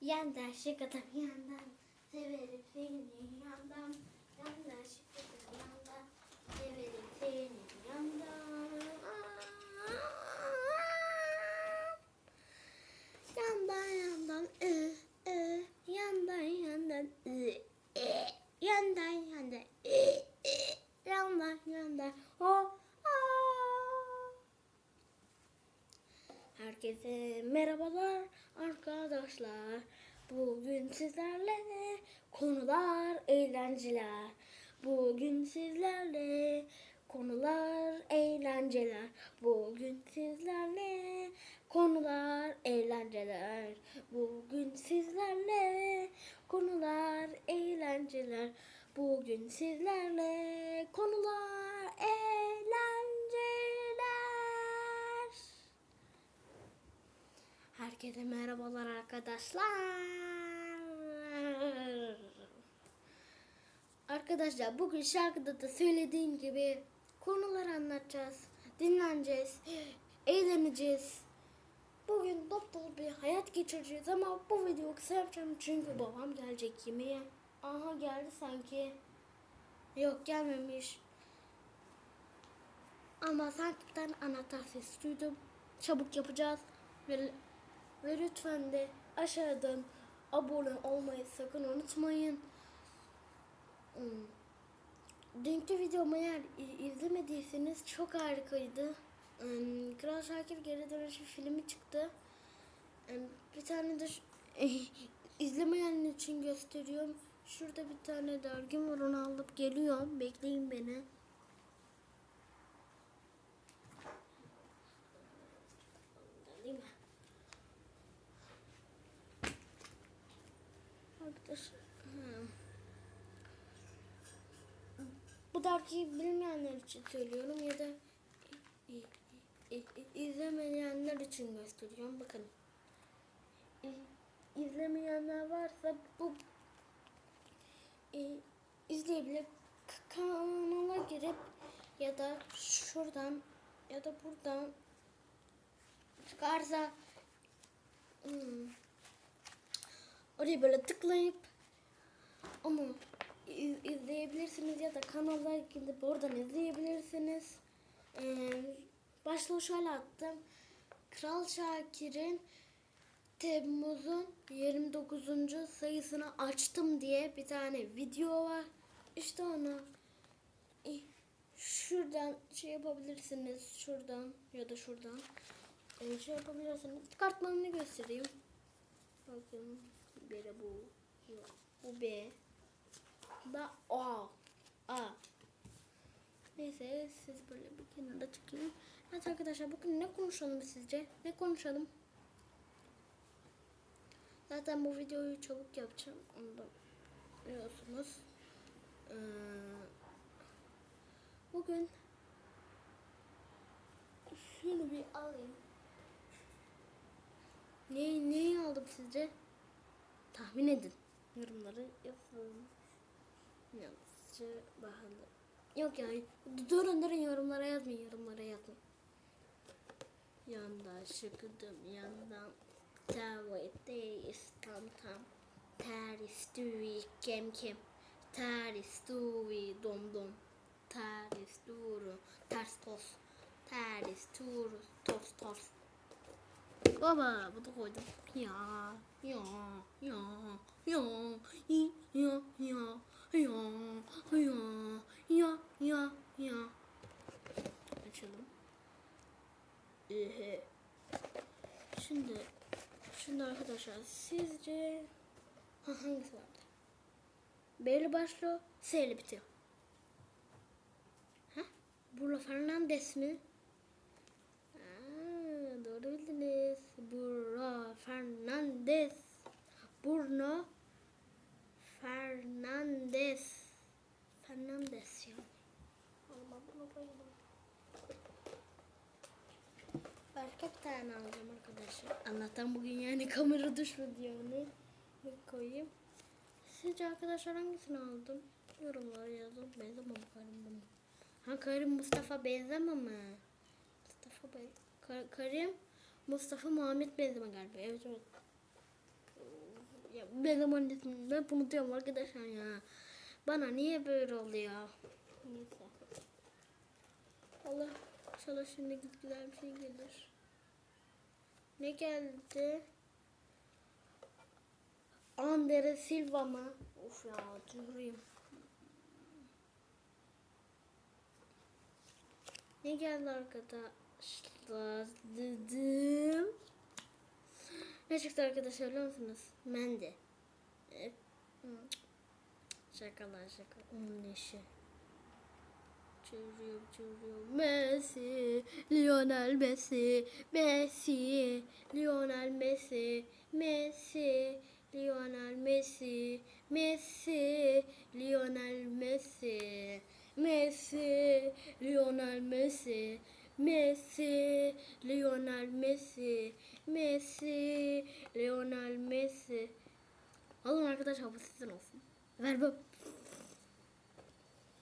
Yandan şıkıdım yandan severim seni yandan. Yandan şıkıdım yandan severim seni yandan. Yandan yandan ı ı yandan yandan ı ı yandan yandan ı ı yandan yandan. O aa. Herkese merhabalar arkadaşlar. Bugün sizlerle konular eğlenceler. Bugün sizlerle konular eğlenceler. Bugün sizlerle konular eğlenceler. Bugün sizlerle konular eğlenceler. Bugün sizlerle konular eğlenceler. Herkese merhabalar arkadaşlar. Arkadaşlar bugün şarkıda da söylediğim gibi konular anlatacağız, dinleneceğiz, eğleneceğiz. Bugün dop dolu bir hayat geçireceğiz ama bu videoyu kısa yapacağım çünkü babam gelecek yemeğe. Aha geldi sanki. Yok gelmemiş. Ama sanki bir tane anahtar sesi duydum. Çabuk yapacağız. Ve, ve lütfen de aşağıdan abone olmayı sakın unutmayın. Hmm. Dünkü videomu eğer izlemediyseniz çok harikaydı. Hmm, Kral Şakir Geri Dönüşü filmi çıktı. Hmm, Bir tane de izlemeyenler için gösteriyorum. Şurada bir tane dergim var onu alıp geliyorum. Bekleyin beni. Değil mi? Arkadaşlar. Bu dergiyi bilmeyenler için söylüyorum ya da izlemeyenler için gösteriyorum. Bakın. İzlemeyenler varsa bu izleyebilir. Kanala girip ya da şuradan ya da buradan çıkarsa hmm, oraya böyle tıklayıp onu iz- izleyebilirsiniz ya da kanala gidip oradan izleyebilirsiniz. Ee, başlığı şöyle attım. Kral Şakir'in Temmuz'un 29. sayısını açtım diye bir tane video var. İşte onu eh, şuradan şey yapabilirsiniz. Şuradan ya da şuradan eh, şey yapabilirsiniz. Çıkartmalarını göstereyim. Bakın biri bu. Bu B. Da A. A. Neyse siz böyle bir kenarda çekelim. Evet arkadaşlar bugün ne konuşalım sizce? Ne konuşalım? Zaten bu videoyu çabuk yapacağım. Onu da biliyorsunuz. Ee, bugün şunu bir alayım. Ne, neyi aldım sizce? Tahmin edin. Yorumları yazın. Yalnızca bakalım. Yok ya. Durun durun yorumlara yazmayın. Yorumlara yazmayın. Yandan şıkıdım yandan. Tavayetteyiz tam tam. Teris duvi kem kem. Teris duvi dom dom. Teris duru ters tos. Teris turu tos tos. Baba bunu koydum. Ya ya ya ya ya ya ya ya ya ya ya. Açalım. Ehe. Şimdi şimdi arkadaşlar sizce ha, hangisi vardı? Belli başlı S ile bitiyor. Bruno Fernandes mi? Doğru bildiniz. Bruno Fernandes. Bruno Fernandes. Fernandes ya. Allah bunu koyalım. Başka bir tane alacağım arkadaşlar. Allah'tan bugün yani kamera düşmedi yani. Bir koyayım. Sizce arkadaşlar hangisini aldım? Yorumlara yazın. Benzemem Karim. Ha Karim Mustafa benzeme mi? Mustafa Bey. Kar- Karim Mustafa Muhammed benzeme galiba. Evet evet. Ya ben zaman ismini ben unutuyorum arkadaşlar ya. Bana niye böyle oluyor? Neyse. Allah inşallah şimdi güzel bir şey gelir. Ne geldi? Andere Silva mı? Of ya durayım. Ne geldi arkadaşlar? Dedim. Ne çıktı arkadaşlar biliyor musunuz? Mendi. E. Şakalar şaka. Onun işi. Çeviriyor çeviriyor. Messi, Lionel Messi, Messi, Lionel Messi, Messi, Lionel Messi, Messi, Lionel Messi, Messi, Lionel Messi, Messi, Lionel Messi, Messi, Lionel Messi. Alın arkadaşlar bu sizin olsun. Ver bu.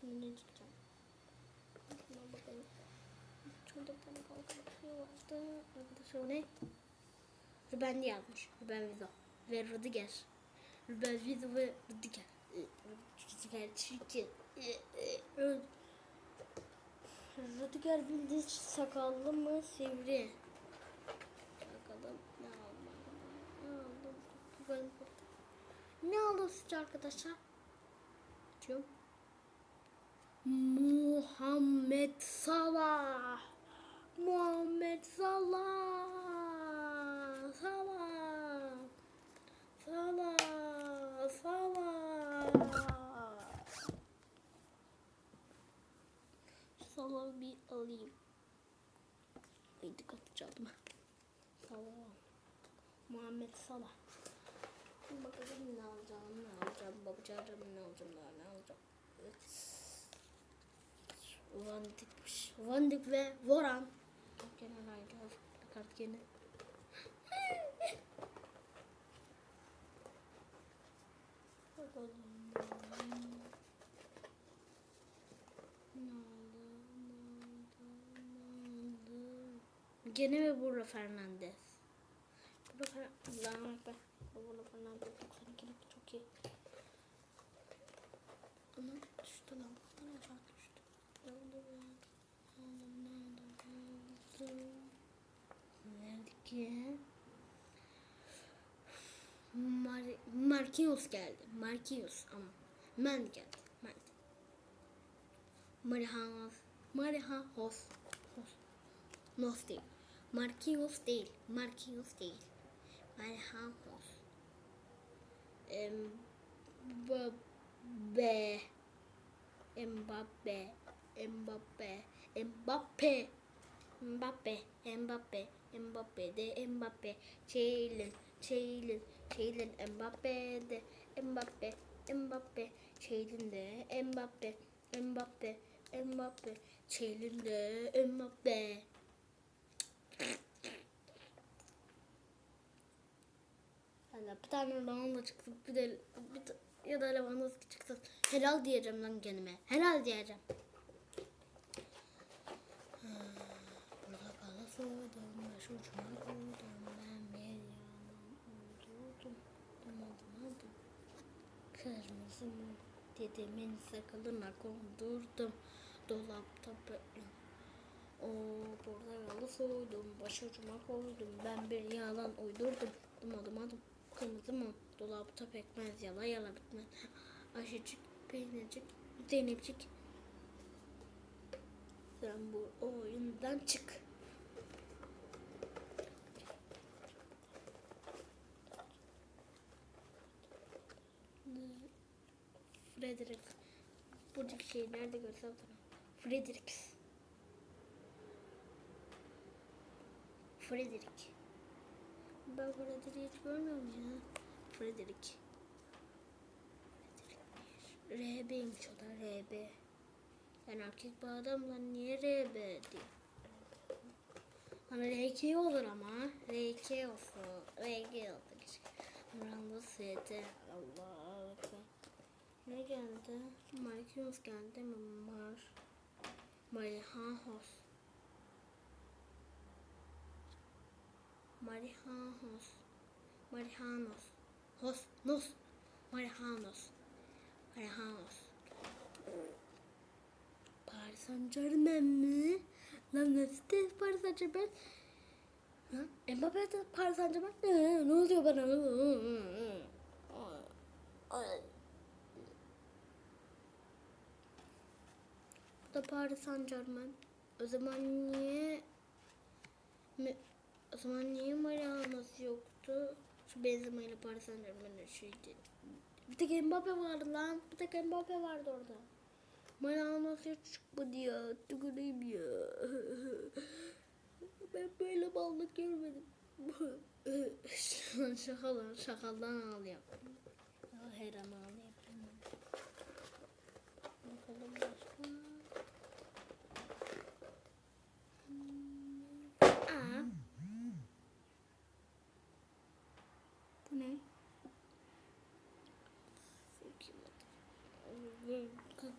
Şimdi ne çıkacağım? Şurada bir tane kalkan vardı. Arkadaşlar o ne? Ruben diye yazmış. Ruben Vizo. Ve Rudiger. Ruben Vizo ve Rudiger. Rudiger çirkin. Rudiger bildiği sakallı mı sivri? Bakalım ne aldım? Ne aldım? Ne aldım sizce arkadaşlar? Açıyorum. Muhammed Salah. Muhammed Salah. Salah. Salah. Salah. Salah'ı bir alayım. Ay dikkat çaldım. Salah. Muhammed Salah. Bakalım ne alacağım, ne alacağım, bakacağım ne alacağım, daha ne alacağım. Evet. Van Dijk, Van Dijk ve Voran. Gene aynı kart gene. Bakalım. Ne oldu, ne oldu, ne oldu? Gene ve Bruno Fernandes. Bruno Fernandes. Allah'ım ekber. Bruno Fernandes 92'lik çok iyi. Ana düştü lan. Ana çarp düştü. Nerede? Mar Marquinhos geldi. Marquinhos ama. Mendy geldi. Mendy. Marihanos. Marihanos. Hos. Nos değil. Marquinhos değil. Marquinhos değil. Marihanos. Mbappe. Mbappe. Mbappe. Mbappe. Mbappe. Mbappe. Mbappe de Mbappe. Çeylin. Çeylin. Çeylin. Mbappe de Mbappe. Mbappe. Çeylin de Mbappe. Mbappe. Mbappe. Çeylin de Mbappe. Valla bir tane Ronaldo çıktı bir de bir ya da Lewandowski çıktı. Helal diyeceğim lan kendime. Helal diyeceğim. Burada kala soğudum, baş ucuma koydum. Ben bir yalan uydurdum. Dumadım aldım. Kırmızı mı? Dedemin sakalına kondurdum. Dolapta böyle. O burada yalı soydum, baş ucuma koydum. Ben bir yalan uydurdum. Dumadım adım. Kırmızı mı? Dolapta pekmez yala yala bitmez. Ayşecik, peynircik, Zeynepcik. Sen bu oyundan çık. Frederick. Buradaki şeyi nerede görsem sana. Frederick. Frederick. Ben Frederick'i görmüyorum ya. Frederick. Frederick. RB'ymiş o da RB. Ben erkek bir adamla niye RB diyor. Hani RK olur ama. RK olsun. RG keşke. Ronaldo ST. Allah ekber. Ne geldi? Marquinhos geldi mi? Mar. Marihanhos. Marihanhos. Marihanos. Hos, nos, Marihanos, Marihanos. Paris Saint Germain mi? Lan nasıl de Paris Saint Germain? Mbappe de Paris Saint Germain. Ne oluyor bana? Bu da Paris Saint Germain. O zaman niye o zaman niye Marianas yoktu? Şu Benzema ile Paris Saint Germain'in şeydi. Bir tek Mbappe vardı lan. Bir tek Mbappe vardı orada. Marianas hiç çıkmadı ya. Tüküreyim ya. Ben böyle mallık görmedim. Şakalar, şakaldan. Ya her an ağlıyorum. Bakalım başka. Aa. Bu ne?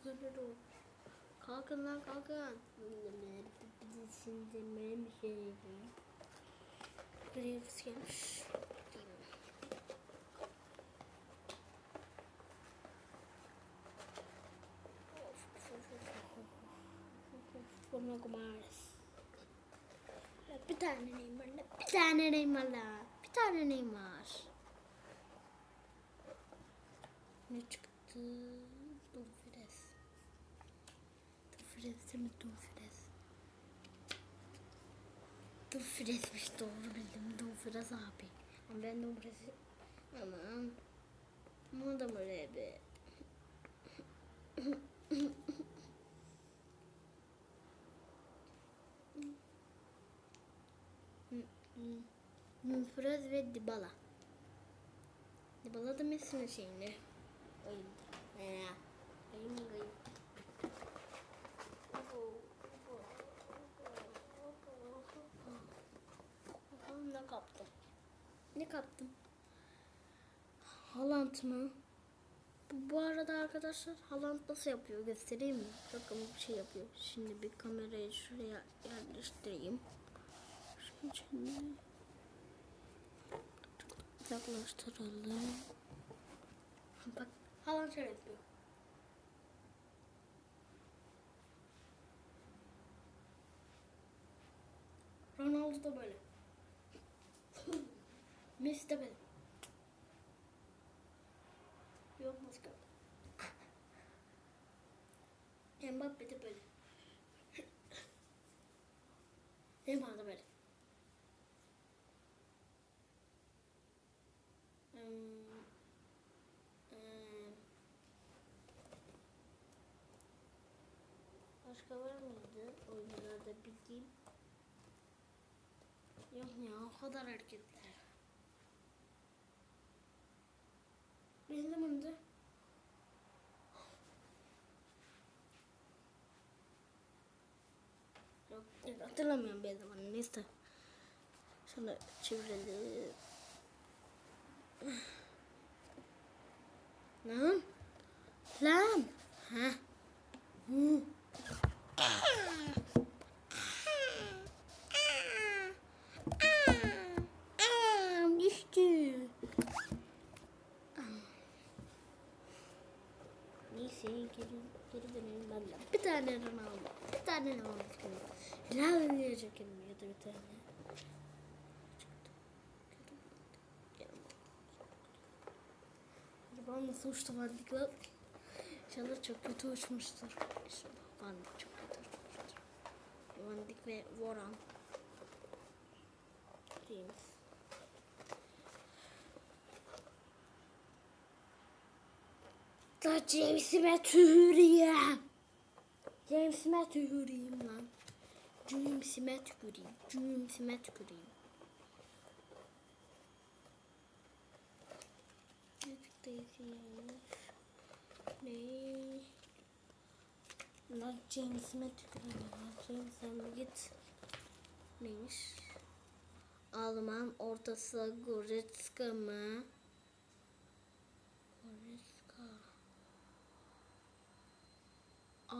Kalkın o. Kalkın lan kalkın. Şimdi benim bir şey yapayım. Buraya kız gelmiş. Bruno Mars. Bir tane Neymar, bir tane Neymar la. Bir tane Neymar. Ne çıktı? Dumfries değil mi Dumfries? Dumfries'miş doğru bildim. Dumfries abi. Ama ben Dumfries'i... Aman. Ama da böyle bir... Dumfries ve Dybala. Dybala da Messi'nin şeyinde. Oyun. Ya. Oyun oyun. Bakalım ne kaptım. Ne kaptım? Haaland mı? Bu, bu arada arkadaşlar Haaland nasıl yapıyor göstereyim mi? Bakın bir şey yapıyor. Şimdi bir kamerayı şuraya yerleştireyim. Şimdi, şimdi yaklaştıralım. Bak Haaland şöyle yapıyor. Ronaldo da böyle. De böyle. Yok başka. Mbappe de böyle. Neymar da böyle. Hmm, hmm. Başka var mıydı oyuncularda bildiğim? Yok ya o kadar hareketler. Benim zamanımda Yok yok, hatırlamıyorum benim zamanım neyse. Şunu çevirelim. Lan. Lan. Ha. Hı. Neyse geri, geri dönelim ben de. Bir tane Ronaldo. Bir tane Ronaldo. Elime ya da bir tane. Acaba nasıl uçtu Van Dijk lan? Çok kötü uçmuştur. İnşallah Van Dijk çok kötü uçmuştur. Van Dijk ve Voran. James. Da James'ime tüküreyim. James'ime tüküreyim lan. James'ime tüküreyim. James'ime tüküreyim. Ne? Lan James'ime tüküreyim. Lan James sen git. Neymiş? Alman ortası Goretzka mı? Goretzka.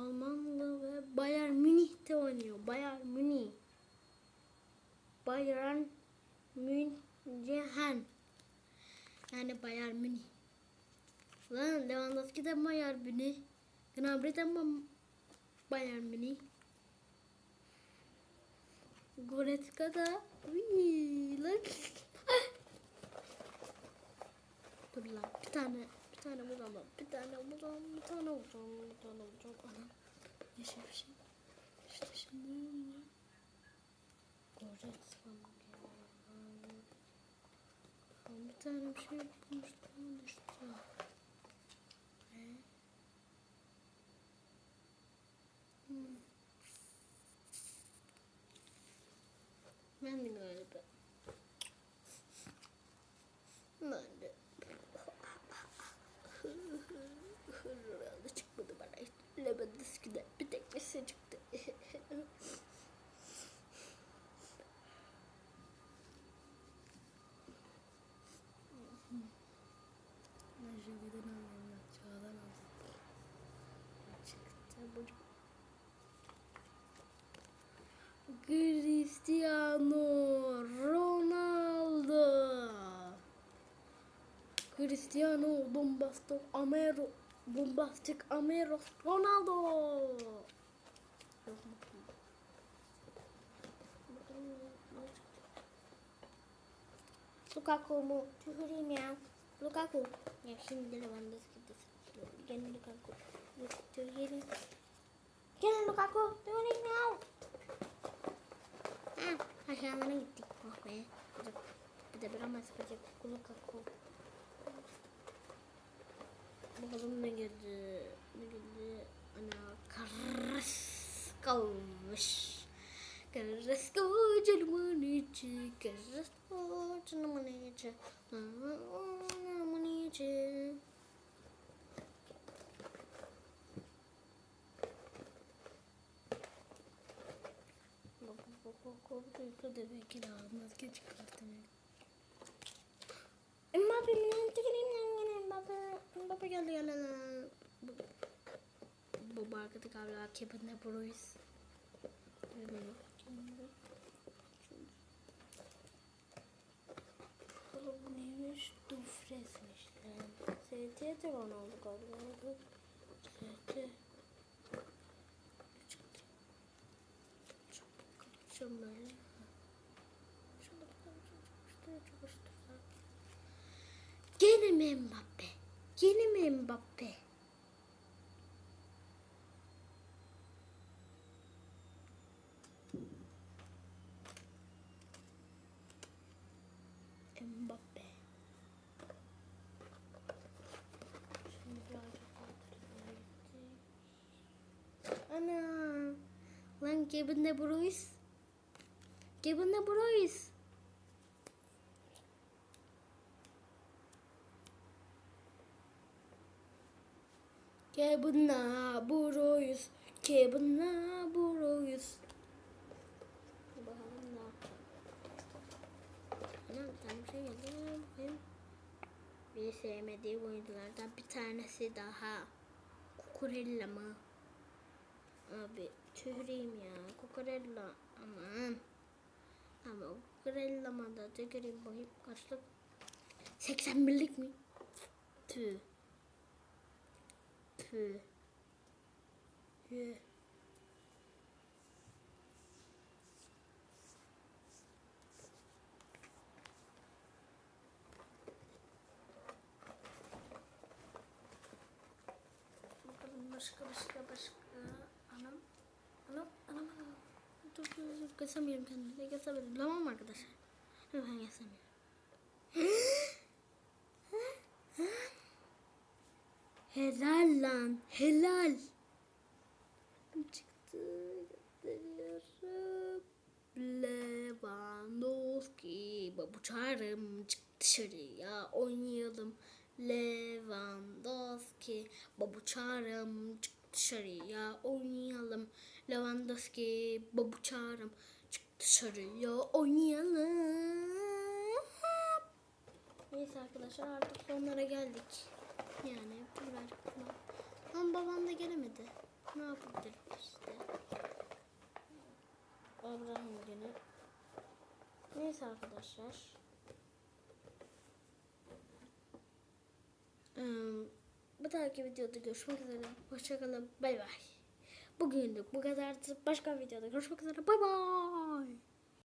Almanlı ve Bayern Münih'te oynuyor. Bayern Münih. Bayern München. Yani Bayern Münih. Lan Lewandowski de Bayern Münih. Gnabry de Bayern Münih. Goretzka da. Uy, lan. Dur lan bir tane tane vuralım. Bir tane vuralım. Bir tane vuralım. Bir tane vuralım. Anam. Yeşil bir şey. İşte şimdi. Ben bir tane bir şey bulmuştum. Düştü. Hmm. Ben de galiba. Ben de. Herhalde çıkmadı bana. Lewandowski'de çıktı. Najeri'den alıyorum. Çağdan aldım. Çıktı bu. Cristiano Ronaldo. Cristiano Bombastic Amero Bombastic Amero Ronaldo. Lukaku mu? Tüküreyim ya. Lukaku. Ya şimdi Lewandowski'de Gene Lukaku. Tüküreyim. Gene Lukaku. Tüküreyim ya. Ha, aşağılara gittik. Oh be. Bir de, bir de bir ama sıkacak. Lukaku. Bakalım ne geldi. Ne geldi? Ana karas kalmış. Carrasco canımın içi, Carrasco canımın içi, canımın içi. Bak demek ki daha maske çıkartmıyor. Mbappe yine Mbappe Mbappe geldi geldi. Bu, bu arkada galiba Kevin De Bruyne. Oğlum bu neymiş? Dufresmiş lan. ST de Ronaldo galiba. ST. Kapatacağım böyle. Şunu bakalım. Çok çok çok Gene mi Mbappe? Gene mi? Mbappe. Kevin De Bruyne. Kevin De Bruyne. Kevin De Bruyne. Kevin De Bruyne. Bir şey sevmediğim oyunculardan bir tanesi daha. Kukurella mı? Abi tühreyim ya. Kukurella. Aman. Ama Kukurella mı da tüküreyim bakayım kaçlık? 81'lik mi? Tüh. Tüh. Tüh. Bakalım başka başka başka. Anam. Anam. Anam. anam. Dur dur dur. Kesemeyeyim kendimi. Kesemedim. Tamam arkadaşlar. Lütfen kesemiyorum. Helal lan. Helal. Çıktı. Gösteriyorum. Lewandowski. Babuçarım. Çık dışarıya oynayalım. Lewandowski. Babuçarım. Çık dışarıya oynayalım. Lewandowski. Babuçarım. Çık dışarıya oynayalım. Neyse arkadaşlar artık sonlara geldik. Yani falan. Ama babam da gelemedi. Ne yapabilirim işte. Abraham gene. Neyse arkadaşlar. Dahaki videoda görüşmek üzere. Hoşçakalın. Bay bay. Bugünlük bu kadardı. Başka videoda görüşmek üzere. Bay bay.